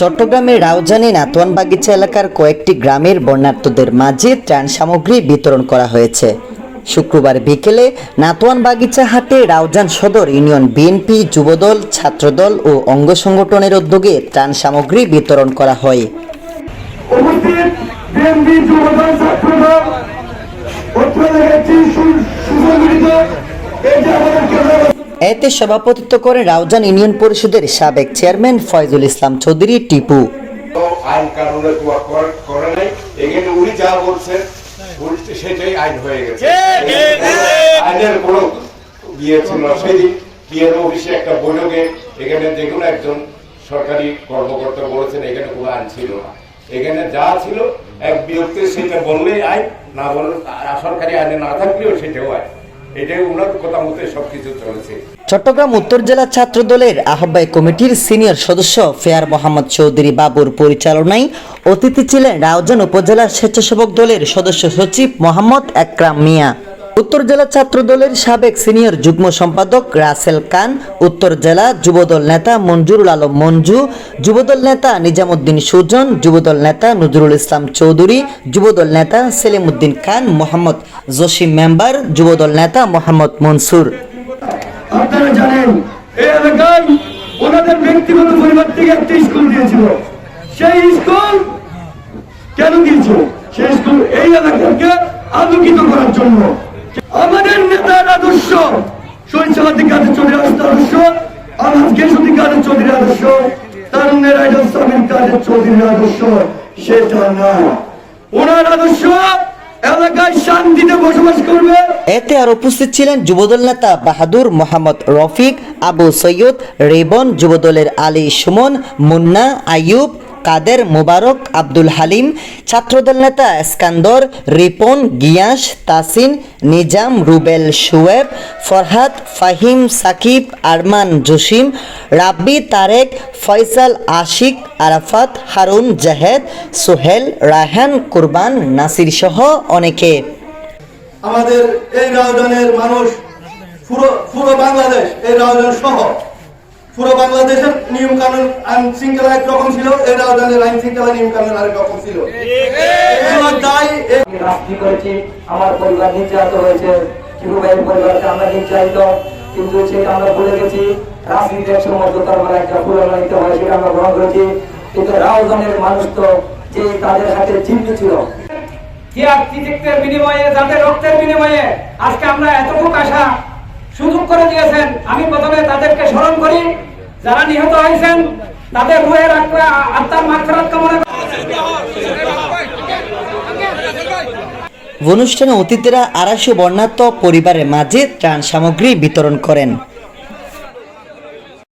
চট্টগ্রামের রাউজানি নাতোয়ান বাগিচা এলাকার কয়েকটি গ্রামের বন্যার্থদের মাঝে ত্রাণ সামগ্রী বিতরণ করা হয়েছে। শুক্রবার বিকেলে নাতোয়ান বাগিচা হাটে রাউজান সদর ইউনিয়ন বিএনপি, যুবদল, ছাত্রদল ও অঙ্গ সংগঠনের উদ্যোগে ত্রাণ সামগ্রী বিতরণ করা হয়। উপস্থিত এতে সভাপতিত্ব করেন রাউজান ইউনিয়ন পরিষদের সাবেক চেয়ারম্যান ফয়জুল ইসলাম চৌধুরী টিপু। আইন কানুনে করে নাই। এখানে উনি যা বলছেন সেটাই আইন হয়ে গেছে। আইনের কোনো ইয়ে ছিল সেদিন বিএর অফিসে একটা বৈঠকে এখানে যে কোনো একজন সরকারি কর্মকর্তা বলেছেন এখানে কোনো আইন ছিল না। এখানে যা ছিল এক বিরক্তি সেটা বললেই আইন না বললে আর সরকারি আইনে না থাকলেও সেটাও আইন। চট্টগ্রাম উত্তর জেলা ছাত্র দলের আহ্বায়ক কমিটির সিনিয়র সদস্য ফেয়ার মোহাম্মদ চৌধুরী বাবুর পরিচালনায় অতিথি ছিলেন রাউজান উপজেলা স্বেচ্ছাসেবক দলের সদস্য সচিব মোহাম্মদ একরাম মিয়া। উত্তর জেলা ছাত্র দলের সাবেক সিনিয়র যুগ্ম সম্পাদক রাসেল খান, উত্তর জেলা যুবদল নেতা মঞ্জুরুল আলম মঞ্জু, যুবদল নেতা নিজামুদ্দিন সুজন, যুবদল নেতা নজরুল ইসলাম চৌধুরী, যুবদল নেতা সেলিমউদ্দিন খান, মোহাম্মদ জসিম মেম্বার, যুবদল নেতা মোহাম্মদ মনসুর। কেন সেই স্কুল এই এলাকাকে আলোকিত করার জন্য। আমাদের নেতার আদর্শ শৈশবাদী কাদের চৌধুরী আদর্শ আমার কেশবী কাদের চৌধুরী আদর্শ তারুণের আইডল সামিল কাদের চৌধুরী আদর্শ, সেটা না। ওনার আদর্শ এতে আর উপস্থিত ছিলেন যুবদল নেতা বাহাদুর মোহাম্মদ রফিক, আবু সৈয়দ রেবন, যুবদলের আলী সুমন, মুন্না, আইয়ুব কাদের মোবারক, আব্দুল হালিম, ছাত্রদল নেতা এসকান্দর, রিপন, গিয়াস, তাসিন, নিজাম, রুবেল শুয়েব, ফরহাদ, ফাহিম, সাকিব, আরমান জসিম, রাব্বি তারেক, ফয়সাল আশিক, আরাফাত, হারুন জাহেদ, সোহেল, রায়হান, কুরবান, নাসির সহ অনেকে। আমাদের এই মানুষ পুরো পুরো বাংলাদেশ এই রাজধান সহ পুরো বাংলাদেশের নিয়ম কানুন আইন শৃঙ্খলা একরকম ছিল এই রাজধানের আইন শৃঙ্খলা নিয়ম কানুন আরেক রকম ছিল। করেছি আমার পরিবার নির্যাতিত হয়েছে কিরু ভাইয়ের পরিবারকে আমরা নির্যাতিত কিন্তু সেটা আমরা ভুলে গেছি রাজনীতি এক সময় দোকান বেলা একটা পুরনো নিতে হয় সেটা আমরা গ্রহণ করেছি। কিন্তু মানুষ তো যে তাদের হাতে চিহ্ন ছিল। যে আর্কিটেক্টের বিনিময়ে যাদের রক্তের বিনিময়ে আজকে আমরা এতটুকু আশা সুযোগ করে দিয়েছেন। আমি প্রথমে তাদেরকে স্মরণ করি, যারা নিহত হয়েছেন, তাদের রুহের আত্মা- আত্মার মাত্রাত কামনা অনুষ্ঠানে অতিথিরা আড়াইশো বর্ণাত্ম পরিবারের মাঝে ত্রাণ সামগ্রী বিতরণ করেন।